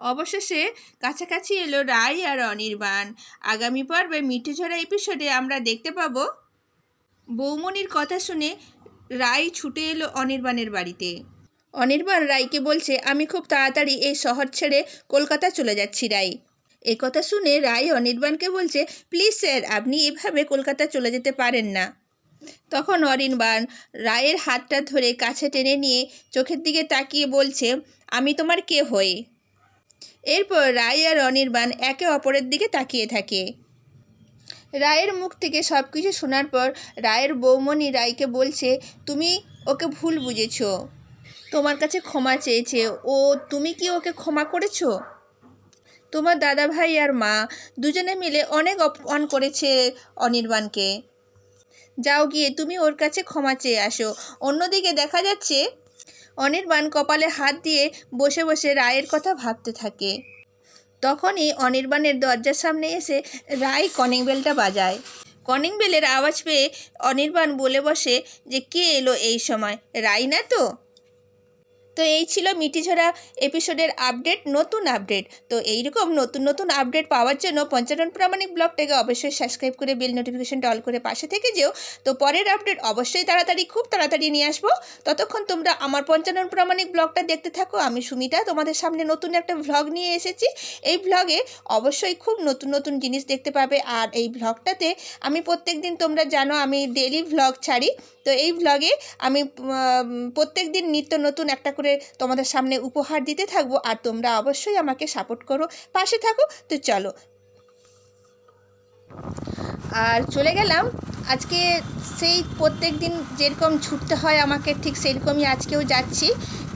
অবশেষে কাছাকাছি এলো রায় আর অনির্বাণ। আগামী পর্বে মিঠুঝরা এপিসোডে আমরা দেখতে পাবো। বৌমনির কথা শুনে রায় ছুটে এলো অনির্বাণের বাড়িতে। অনির্বাণ রায়কে বলছে, আমি খুব তাড়াতাড়ি এই শহর ছেড়ে কলকাতা চলে যাচ্ছি রায় এই কথা শুনে রায় অনির্বাণকে বলছে, প্লিজ স্যার, আপনি এভাবে কলকাতা চলে যেতে পারেন না। তখন অনির্বাণ রায়ের হাতটা ধরে কাছে টেনে নিয়ে চোখের দিকে তাকিয়ে বলছে, আমি তোমার কে হই এরপর রায় আর অনির্বাণ একে অপরের দিকে তাকিয়ে থাকে। রায়ের মুখ থেকে সব কিছু শোনার পর রায়ের বৌমণি রায়কে বলছে, তুমি ওকে ভুল বুঝেছ। তোমার কাছে ক্ষমা চেয়েছে। ও, তুমি কি ওকে ক্ষমা করেছ? তোমার দাদা ভাই আর মা দুজনে মিলে অনেক অপমান করেছে অনির্বাণকে। যাও গিয়ে তুমি ওর কাছে ক্ষমা চেয়ে আসো। অন্যদিকে দেখা যাচ্ছে অনির্বাণ কপালে হাত দিয়ে বসে বসে রায়ের কথা ভাবতে থাকে। তখনই অনির্বাণের দরজার সামনে এসে রায় কনিং বেলটা বাজায়। কনিং বেলের আওয়াজ পেয়ে অনির্বাণ বলে বসে যে, কে এলো এই সময়? রাই না তো? তো এই ছিল মিটিঝরা এপিসোডের আপডেট নতুন আপডেট তো এইরকম নতুন নতুন আপডেট পাওয়ার জন্য পঞ্চানন প্রামাণিক ব্লগটাকে অবশ্যই সাবস্ক্রাইব করে বেল নোটিফিকেশনটা অল করে পাশে থেকে যেও। তো পরের আপডেট অবশ্যই তাড়াতাড়ি, খুব তাড়াতাড়ি নিয়ে আসব। ততক্ষণ তোমরা আমার পঞ্চানন প্রামাণিক ব্লগটা দেখতে থাকো। আমি সুমিতা, তোমাদের সামনে নতুন একটা ভ্লগ নিয়ে এসেছি। এই ভ্লগে অবশ্যই খুব নতুন নতুন জিনিস দেখতে পাবে। আর এই ভ্লগটাতে আমি প্রত্যেক দিন তোমরা জানো, আমি ডেলি ভ্লগ ছাড়ি। তো এই ভ্লগে আমি প্রত্যেক দিন নিত্য নতুন একটা করে তোমাদের সামনে উপহার দিতে থাকব আর তোমরা অবশ্যই আমাকে সাপোর্ট করো। পাশে থাকো, তো চলো। আর চলে গেলাম। আজকে সেই প্রত্যেক দিন যেরকম ছুটতে হয় আমাকে, ঠিক সেরকমই আজকেও যাচ্ছি।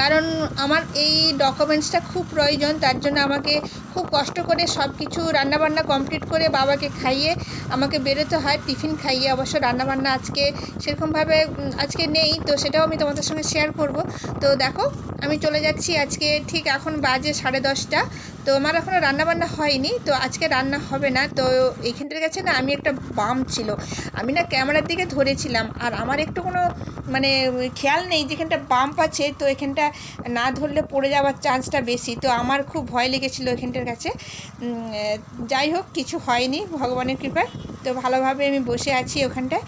কারণ আমার এই ডকুমেন্টসটা খুব প্রয়োজন, তার জন্য আমাকে খুব কষ্ট করে সব কিছু রান্নাবান্না কমপ্লিট করে বাবাকে খাইয়ে আমাকে বেরোতে হয়, টিফিন খাইয়ে। অবশ্য রান্নাবান্না আজকে সেরকমভাবে আজকে নেই, তো সেটাও আমি তোমাদের সঙ্গে শেয়ার করব। তো দেখো, আমি চলে যাচ্ছি আজকে ঠিক এখন বাজে সাড়ে দশটা। তো আমার এখনও রান্নাবান্না হয়নি, তো আজকে রান্না হবে না। তো এইখানটার কাছে না আমি একটা বাম ছিল, আমি না ক্যামেরার দিকে ধরেছিলাম। আর আমার একটু কোনো মানে খেয়াল নেই যেখানটা বাম্প আছে, তো এখানটা না ধরলে পড়ে যাওয়ার চান্সটা বেশি। তো আমার খুব ভয় লেগেছিলো এখানটার কাছে। যাই হোক, কিছু হয়নি, ভগবানের কৃপায়। তো ভালোভাবে আমি বসে আছি ওখানটায়।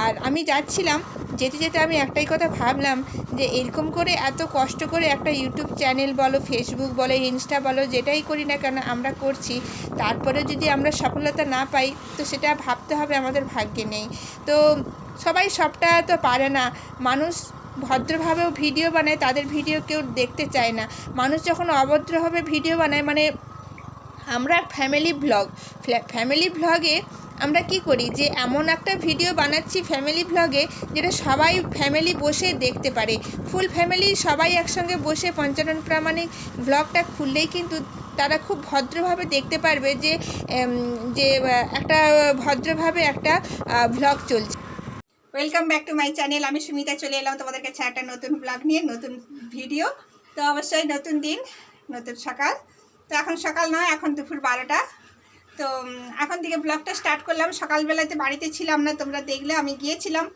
আর আমি যাচ্ছিলাম, যেতে যেতে আমি একটাই কথা ভাবলাম যে এরকম করে এত কষ্ট করে একটা ইউটিউব চ্যানেল বলো, ফেসবুক বলো, ইনস্টা বলো, যেটাই করি না কেন আমরা করছি তারপরে যদি আমরা সফলতা না পাই, তো সেটা ভাবতে হবে আমাদের ভাগ্যে নেই। তো সবাই সবটা তো পারে না। মানুষ ভদ্রভাবেও ভিডিও বানায়, তাদের ভিডিও কেউ দেখতে চায় না। মানুষ যখন অভদ্রভাবে ভিডিও বানায় মানে আমরা ফ্যামিলি ব্লগ ফ্যামিলি ব্লগে আমরা কি করি যে, এমন একটা ভিডিও বানাচ্ছি ফ্যামিলি ব্লগে যেটা সবাই ফ্যামিলি বসে দেখতে পারে। ফুল ফ্যামিলি সবাই একসঙ্গে বসে পঞ্চানন প্রামাণিক ব্লগটা খুললেই কিন্তু তারা খুব ভদ্রভাবে দেখতে পারবে যে যে একটা ভদ্রভাবে একটা ভ্লগ চলছে। Welcome back to my channel আমি সুমিতা চলে এলাম তোমাদের কাছে একটা নতুন ব্লগ নিয়ে, নতুন ভিডিও তো অবশ্যই নতুন দিন, নতুন সকাল। তো এখন সকাল নয়, এখন দুপুর বারোটা। তো এখন থেকে ব্লগটা স্টার্ট করলাম। সকালবেলাতে বাড়িতে ছিলাম না, তোমরা দেখলে, আমি গিয়েছিলাম।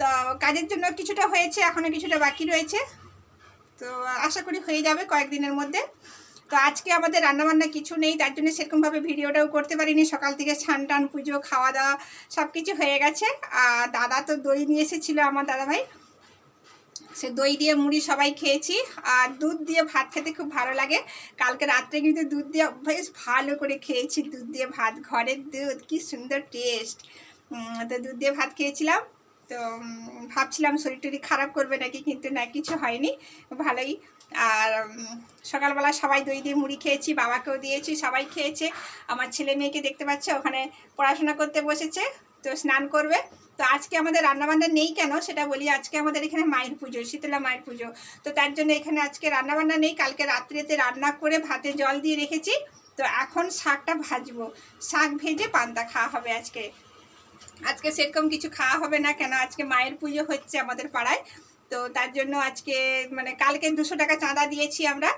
তো কাজের জন্য কিছুটা হয়েছে এখনও কিছুটা বাকি রয়েছে। তো আশা করি হয়ে যাবে কয়েকদিনের মধ্যে। তো আজকে আমাদের রান্নাবান্না কিছু নেই, তার জন্য সেরকমভাবে ভিডিওটাও করতে পারিনি। সকাল থেকে স্নান টান, পুজো খাওয়া দাওয়া সব কিছু হয়ে গেছে। আর দাদা তো দই নিয়ে এসেছিল, আমার দাদা ভাই সে দই দিয়ে মুড়ি সবাই খেয়েছি। আর দুধ দিয়ে ভাত খেতে খুব ভালো লাগে। কালকে রাত্রে কিন্তু দুধ দিয়ে বেশ ভালো করে খেয়েছি, দুধ দিয়ে ভাত, ঘরের দুধ, কি সুন্দর টেস্ট তো দুধ দিয়ে ভাত খেয়েছিলাম। তো ভাবছিলাম শরীর টরীর খারাপ করবে নাকি, কিন্তু না, কিছু হয়নি। ভালোই আর সকালবেলা সবাই দই দিয়ে মুড়ি খেয়েছি, বাবাকেও দিয়েছি, সবাই খেয়েছে। আমার ছেলে মেয়েকে দেখতে পাচ্ছে, ওখানে পড়াশোনা করতে বসেছে, তো স্নান করবে। তো আজকে আমাদের রান্নাবান্না নেই কেন সেটা বলি, আজকে আমাদের এখানে মায়ের পুজো, শীতলা মায়ের পুজো। তো তার জন্য এখানে আজকে রান্নাবান্না নেই, কালকে রাত্রিতে রান্না করে ভাতে জল দিয়ে রেখেছি। তো এখন শাকটা ভাজবো। শাক ভেজে পান্তা খাওয়া হবে আজকে। আজকে সেরকম কিছু খাওয়া হবে না কেন, আজকে মায়ের পুজো হচ্ছে আমাদের পাড়ায়। তো তার জন্য আজকে মানে কালকে দুশো টাকা চাঁদা দিয়েছি আমরা।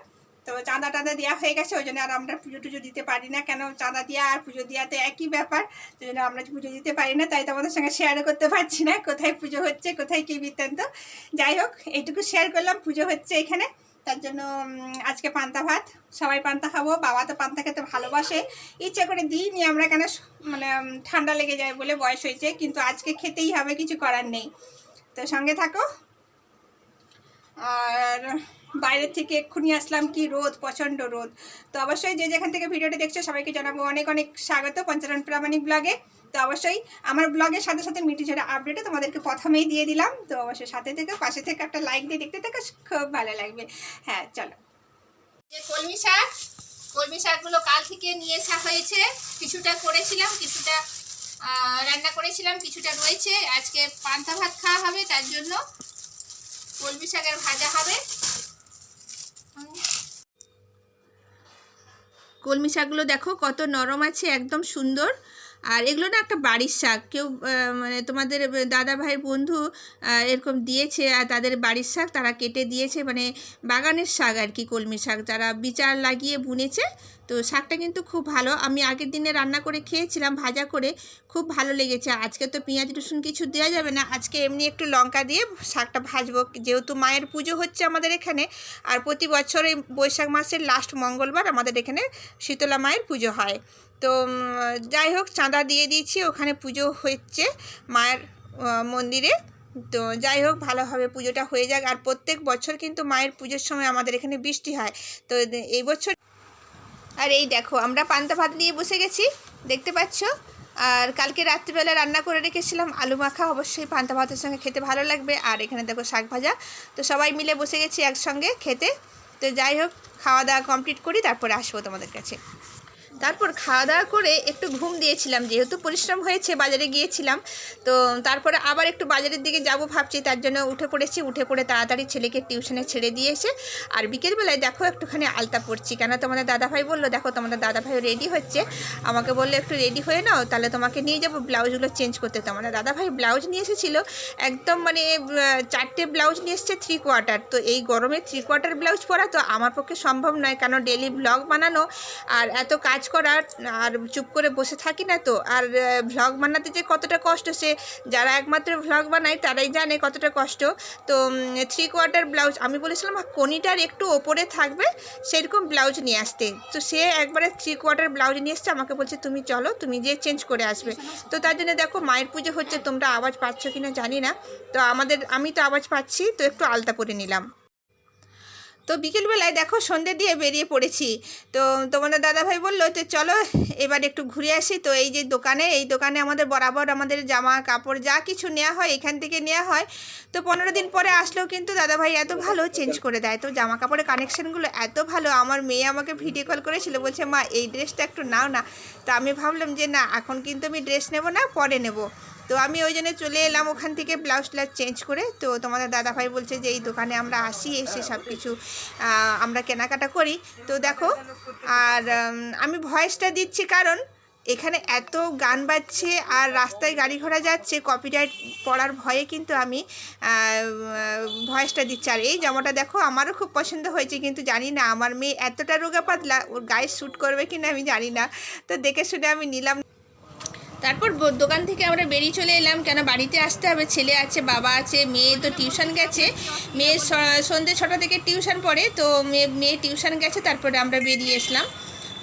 তো চাঁদা টাঁদা দেওয়া হয়ে গেছে, ওই জন্য আর আমরা পুজো টুজো দিতে পারি না। কেন চাঁদা দেওয়া আর পুজো দেওয়াতে একই ব্যাপার ওই জন্য আমরা পুজো দিতে পারি না। তাই তোমাদের সঙ্গে শেয়ারও করতে পারছি না, কোথায় পুজো হচ্ছে, কোথায় কী বৃত্তান্ত। যাই হোক, এইটুকু শেয়ার করলাম, পুজো হচ্ছে এখানে। তার জন্য আজকে পান্তা ভাত, সবাই পান্তা খাব। বাবা তো পান্তা খেতে ভালোবাসে। ইচ্ছে করে দিইনি আমরা কেন মানে ঠান্ডা লেগে যায় বলে বয়স হয়েছে, কিন্তু আজকে খেতেই হবে, কিছু করার নেই। তো সঙ্গে থাকো। আর বাইরের থেকে এক্ষুনি আসলাম কি রোদ, প্রচণ্ড রোদ। তো অবশ্যই যে যেখান থেকে ভিডিওটি দেখছ সবাইকে জানাব অনেক অনেক স্বাগত পঞ্চানন প্রামাণিক ব্লগে। তো অবশ্যই আমার ব্লগের সাথে সাথে মিটি ঝরা আপডেটও তোমাদেরকে প্রথমেই দিয়ে দিলাম। তো অবশ্যই সাথে থেকে, পাশে থেকে একটা লাইক দিয়ে দেখতে থাকো, খুব ভালো লাগবে। হ্যাঁ চলো। যে কলমি শাক, কলমি শাকগুলো কাল থেকে নিয়ে আসা হয়েছে। কিছুটা করেছিলাম, কিছুটা রান্না করেছিলাম, কিছুটা রয়েছে। আজকে পান্তা ভাত খাওয়া হবে, তার জন্য কলমি শাকের ভাজা হবে। কলমি শাকগুলো দেখো কত নরম আছে একদম সুন্দর। আর এগুলো না একটা বাড়ির শাক। কেউ মানে তোমাদের দাদা ভাইয়ের বন্ধু এরকম দিয়েছে আর তাদের বাড়ির শাক তারা কেটে দিয়েছে। মানে বাগানের শাক আর কি, কলমি শাক। যারা বিচার লাগিয়ে বুনেছে, তো শাকটা কিন্তু খুব ভালো। আমি আগের দিনে রান্না করে খেয়েছিলাম, ভাজা করে। খুব ভালো লেগেছে। আজকে তো পেঁয়াজ, রসুন কিছু দেওয়া যাবে না। আজকে এমনি একটু লঙ্কা দিয়ে শাকটা ভাজবো। যেহেতু মায়ের পুজো হচ্ছে আমাদের এখানে, আর প্রতি বছর এই বৈশাখ মাসের লাস্ট মঙ্গলবার আমাদের এখানে শীতলা মায়ের পুজো হয়। তো যাই হোক, চাঁদা দিয়ে দিয়েছি, ওখানে পুজো হচ্ছে মায়ের মন্দিরে। তো, যাই হোক ভালোভাবে পুজোটা হয়ে যাক। আর প্রত্যেক বছর কিন্তু মায়ের পুজোর সময় আমাদের এখানে বৃষ্টি হয়। তো, এই বছর আর এই দেখো, আমরা পান্তা ভাত নিয়ে বসে গেছি, দেখতে পাচ্ছ? আর কালকে রাত্রিবেলা রান্না করে রেখেছিলাম আলু মাখা, অবশ্যই পান্তা ভাতের সঙ্গে খেতে ভালো লাগবে। আর এখানে দেখো শাক ভাজা। তো, সবাই মিলে বসে গেছি একসঙ্গে খেতে। তো, যাই হোক, খাওয়া দাওয়া কমপ্লিট করি, তারপরে আসব তোমাদের কাছে। তারপর খাওয়া দাওয়া করে একটু ঘুম দিয়েছিলাম, যেহেতু পরিশ্রম হয়েছে, বাজারে গিয়েছিলাম। তো তারপরে আবার একটু বাজারের দিকে যাব ভাবছি, তার জন্য উঠে পড়েছি, উঠে পড়ে তাড়াতাড়ি ছেলেকে টিউশনে ছেড়ে দিয়ে এসে আর বিকেলবেলায় দেখো একটুখানি আলতা পড়ছি কেন তোমাদের দাদাভাই বলল, দেখো তোমাদের দাদাভাই রেডি হচ্ছে। আমাকে বলল, একটু রেডি হয়ে নাও, তাহলে তোমাকে নিয়ে যাব, ব্লাউজগুলো চেঞ্জ করতে। তো আমাদের দাদাভাই ব্লাউজ নিয়ে এসেছিল, একদম মানে চারটে ব্লাউজ নিয়ে এসছে থ্রি কোয়ার্টার তো এই গরমে থ্রি কোয়ার্টার ব্লাউজ পরা তো আমার পক্ষে সম্ভব নয়, কেন ডেলি ব্লগ বানানো? আর এত কাজ করা আর চুপ করে বসে থাকি না তো। আর ভ্লগ বানাতে যে কতটা কষ্ট, সে যারা একমাত্র ভ্লগ বানায় তারাই জানে কতটা কষ্ট। তো থ্রি কোয়ার্টার ব্লাউজ আমি বলেছিলাম কোনিটার একটু ওপরে থাকবে, সেরকম ব্লাউজ নিয়ে আসতে। তো সে একবারে থ্রি কোয়ার্টার ব্লাউজ নিয়ে এসছে, আমাকে বলছে, তুমি চলো, তুমি যে চেঞ্জ করে আসবে। তো তার জন্য দেখো, মায়ের পুজো হচ্ছে, তোমরা আওয়াজ পাচ্ছ কি না জানি না। তো আমাদের, আমি তো আওয়াজ পাচ্ছি, তো একটু আলতা পরে নিলাম। তো বিকেলবেলায় দেখো সন্ধে দিয়ে বেরিয়ে পড়েছি। তো তোমাদের দাদাভাই বলল যে, চলো এবার একটু ঘুরে আসি। তো এই যে দোকানে, এই দোকানে আমাদের বরাবর আমাদের জামা কাপড় যা কিছু নেওয়া হয়, এখান থেকে নেওয়া হয়। তো পনেরো দিন পরে আসলেও কিন্তু দাদাভাই এত ভালো চেঞ্জ করে দেয়। তো জামা কাপড়ের কানেকশানগুলো এত ভালো, আমার মেয়ে আমাকে ভিডিও কল করেছিল, বলছে, মা, এই ড্রেসটা একটু নাও না। তো আমি ভাবলাম যে, না, এখন কিন্তু আমি ড্রেস নেব না, পরে নেব। তো আমি ওই জন্য চলে এলাম ওখান থেকে ব্লাউজ ট্লাউজ চেঞ্জ করে। তো তোমাদের দাদাভাই বলছে যে এই দোকানে আমরা আসি, এসে সব কিছু আমরা কেনাকাটা করি। তো দেখো, আর আমি ভয়েসটা দিচ্ছি কারণ এখানে এত গান বাজছে আর রাস্তায় গাড়ি ঘোড়া যাচ্ছে কপিরাইট পড়ার ভয়ে কিন্তু আমি ভয়েসটা দিচ্ছি। আর এই জামাটা দেখো, আমারও খুব পছন্দ হয়েছে, কিন্তু জানি না আমার মেয়ে এতটা রোগা পাতলা, ওর গায়ে শ্যুট করবে কি না আমি জানি না। তো দেখে শুনে আমি নিলাম। তারপর দোকান থেকে আমরা বেরিয়ে চলে এলাম। কেন বাড়িতে আসতে হবে? ছেলে আছে, বাবা আছে, মেয়ে তো টিউশন গেছে। মেয়ে সন্ধ্যে ছটা থেকে টিউশন পড়ে, তো মেয়ে মেয়ে টিউশন গেছে, তারপরে আমরা বেরিয়ে এসলাম।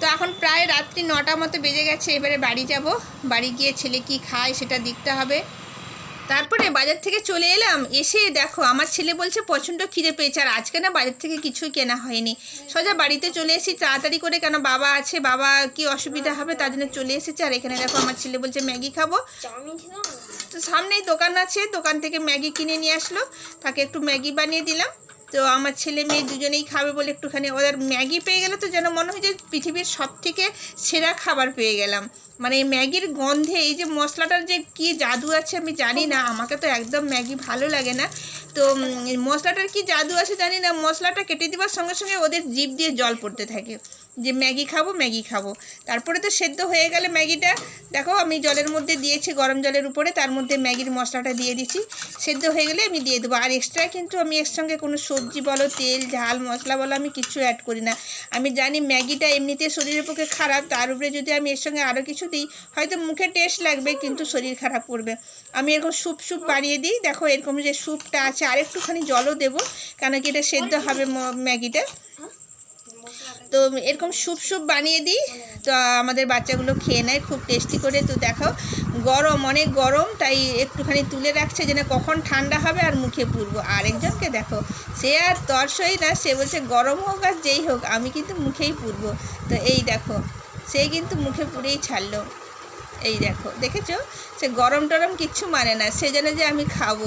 তো এখন প্রায় রাত্রি নটা মতো বেজে গেছে, এবারে বাড়ি যাব। বাড়ি গিয়ে ছেলে কি খায় সেটা দেখতে হবে। তারপরে বাজার থেকে চলে এলাম, এসে দেখো আমার ছেলে বলছে, প্রচণ্ড খিদে পেয়েছে আর আজকে না বাজার থেকে কিছুই কেনা হয়নি। সোজা বাড়িতে চলে এসেছি, তাড়াতাড়ি করে কেন বাবা আছে, বাবা কি অসুবিধা হবে তার জন্য চলে এসেছে। আর এখানে দেখো আমার ছেলে বলছে, ম্যাগি খাব। তো সামনেই দোকান আছে, দোকান থেকে ম্যাগি কিনে নিয়ে আসলো, তাকে একটু ম্যাগি বানিয়ে দিলাম। তো আমার ছেলে মেয়ে দুজনেই খাবে বলে একটুখানি, ওদের ম্যাগি পেয়ে গেলে তো যেন মনে হয় যে পৃথিবীর সব থেকে সেরা খাবার পেয়ে গেলাম। মানে ম্যাগির গন্ধে, এই যে মশলাটার যে কি জাদু আছে আমি জানি না, আমাকে তো একদম ম্যাগি ভালো লাগে না। তো মশলাটার কি জাদু আছে জানি না, মশলাটা কেটে দেওয়ার সঙ্গে সঙ্গে ওদের জিভ দিয়ে জল পড়তে থাকে। যে ম্যাগি খাব ম্যাগি খাব। তারপরে তো সেদ্ধ হয়ে গেলে ম্যাগিটা। দেখো, আমি জলের মধ্যে দিয়েছি গরম জলের উপরে, তার মধ্যে ম্যাগির মশলাটা দিয়ে দিচ্ছি। সেদ্ধ হয়ে গেলে আমি দিয়ে দেবো। আর এক্সট্রা কিন্তু আমি এর সঙ্গে কোনো সবজি বলো, তেল, ঝাল, মশলা বলো আমি কিছু অ্যাড করি না। আমি জানি ম্যাগিটা এমনিতে শরীরের পক্ষে খারাপ, তার উপরে যদি আমি এর সঙ্গে আরও কিছু দিই, হয়তো মুখে টেস্ট লাগবে, কিন্তু শরীর খারাপ করবে। আমি এরকম স্যুপ স্যুপ বানিয়ে দিই। দেখো, এরকম যে স্যুপটা আছে আর একটুখানি জলও দেবো, কেন কি এটা সেদ্ধ হবে ম্যাগিটা তো এরকম স্যুপ স্যুপ বানিয়ে দিই। তো আমাদের বাচ্চাগুলো খেয়ে নেয়, খুব টেস্টি করে। তো দেখো, গরম, অনেক গরম, তাই একটুখানি তুলে রাখছে যেন কখন ঠান্ডা হবে আর মুখে পুরবো আরেকজনকে দেখো, সে আর তরসই না, সে বলছে, গরম হোক আর যেই হোক, আমি কিন্তু মুখেই পুরবো তো এই দেখো, সে কিন্তু মুখে পুরেই ছাড়লো। এই দেখো, দেখেছ? সে গরম টরম কিচ্ছু মানে না, সে জানে যে আমি খাব।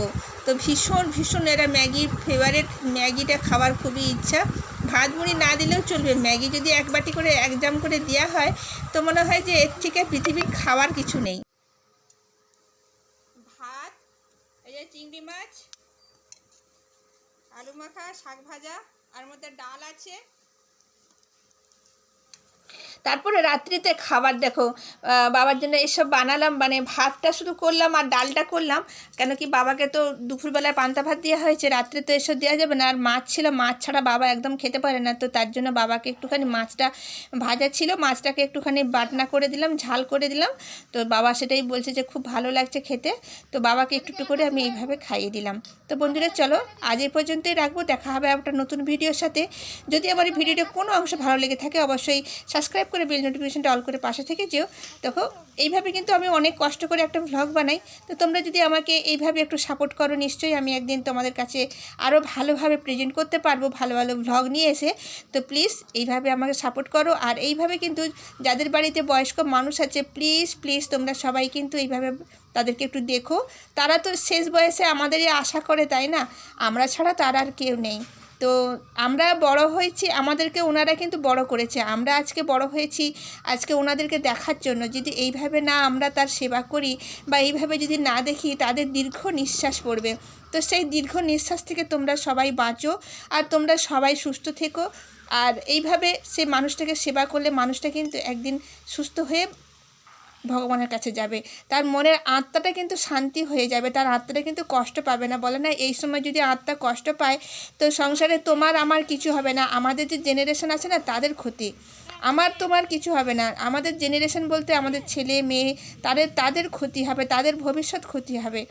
তো ভীষণ ভীষণ এরা ম্যাগির ফেভারেট ম্যাগিটা খাবার খুবই ইচ্ছা। ভাত মুড়ি না দিলেও চলবে। ম্যাগি যদি এক বাটি করে, এক জাম করে দেওয়া হয়, তো মনে হয় যে এর থেকে পৃথিবীর খাওয়ার কিছু নেই। ভাত, এই যে চিংড়ি মাছ, আলু মাখা, শাক ভাজা, আর মধ্যে ডাল আছে। তারপরে রাত্রিতে খাবার দেখো বাবার জন্য এসব বানালাম মানে ভাতটা শুধু করলাম আর ডালটা করলাম, কেন কি বাবাকে তো দুপুরবেলায় পান্তা ভাত দেওয়া হয়েছে, রাত্রে তো এসব দেওয়া যাবে না, আর মাছ ছিল, মাছ ছাড়া বাবা একদম খেতে পারে না, তো তার জন্য বাবাকে একটুখানি মাছটা ভাজা ছিল, মাছটাকে একটুখানি বাটনা করে দিলাম, ঝাল করে দিলাম, তো বাবা সেটাই বলছে যে খুব ভালো লাগছে খেতে, তো বাবাকে একটু একটু করে আমি এইভাবে খাইয়ে দিলাম। তো বন্ধুরা চলো, আজ এই পর্যন্তই রাখব, দেখা হবে একটা নতুন ভিডিওর সাথে, যদি আমার ভিডিওটা কোনো অংশ ভালো লেগে থাকে অবশ্যই সাবস্ক্রাইব করে বেল নোটিফিকেশনটা অল করে পাশে থেকে যেও। দেখো, এইভাবে কিন্তু আমি অনেক কষ্ট করে একটা ভ্লগ বানাই। তো তোমরা যদি আমাকে এইভাবে একটু সাপোর্ট করো, নিশ্চয়ই আমি একদিন তোমাদের কাছে আরও ভালোভাবে প্রেজেন্ট করতে পারব, ভালো ভালো ভ্লগ নিয়ে এসে। তো প্লিজ এইভাবে আমাকে সাপোর্ট করো। আর এইভাবে কিন্তু যাদের বাড়িতে বয়স্ক মানুষ আছে প্লিজ প্লিজ তোমরা সবাই কিন্তু এইভাবে তাদেরকে একটু দেখো। তারা তো শেষ বয়সে আমাদেরই আশা করে, তাই না? আমরা ছাড়া তার আর কেউ নেই। তো আমরা বড় হয়েছি, আমাদেরকে ওনারা কিন্তু বড় করেছে। আমরা আজকে বড় হয়েছি, আজকে ওনাদেরকে দেখার জন্য। যদি এইভাবে না আমরা তার সেবা করি বা এইভাবে যদি না দেখি, তাদের দীর্ঘ নিঃশ্বাস পড়বে। তো সেই দীর্ঘ নিঃশ্বাস থেকে তোমরা সবাই বাঁচো আর তোমরা সবাই সুস্থ থেকো। আর এইভাবে সে মানুষটাকে সেবা করলে মানুষটা কিন্তু একদিন সুস্থ হয়ে ভগবানের কাছে যাবে। তার মনের আত্মাটা কিন্তু শান্তি হয়ে যাবে। তার আত্মাটা কিন্তু কষ্ট পাবে না। বলে না, এই সময় যদি আত্মা কষ্ট পায়, তো সংসারে তোমার আমার কিছু হবে না। আমাদের যে জেনারেশন আছে না, তাদের ক্ষতি। আমার তোমার কিছু হবে না। আমাদের জেনারেশন বলতে আমাদের ছেলে, মেয়ে, তাদের তাদের ক্ষতি হবে, তাদের ভবিষ্যৎ ক্ষতি হবে।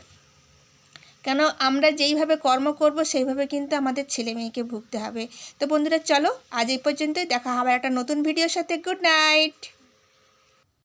কেন? আমরা যেইভাবে কর্ম করব, সেইভাবে কিন্তু আমাদের ছেলে মেয়েকে ভুগতে হবে। তো বন্ধুরা, চলো আজ এই পর্যন্তই। দেখা হবে একটা নতুন ভিডিওর সাথে। Good night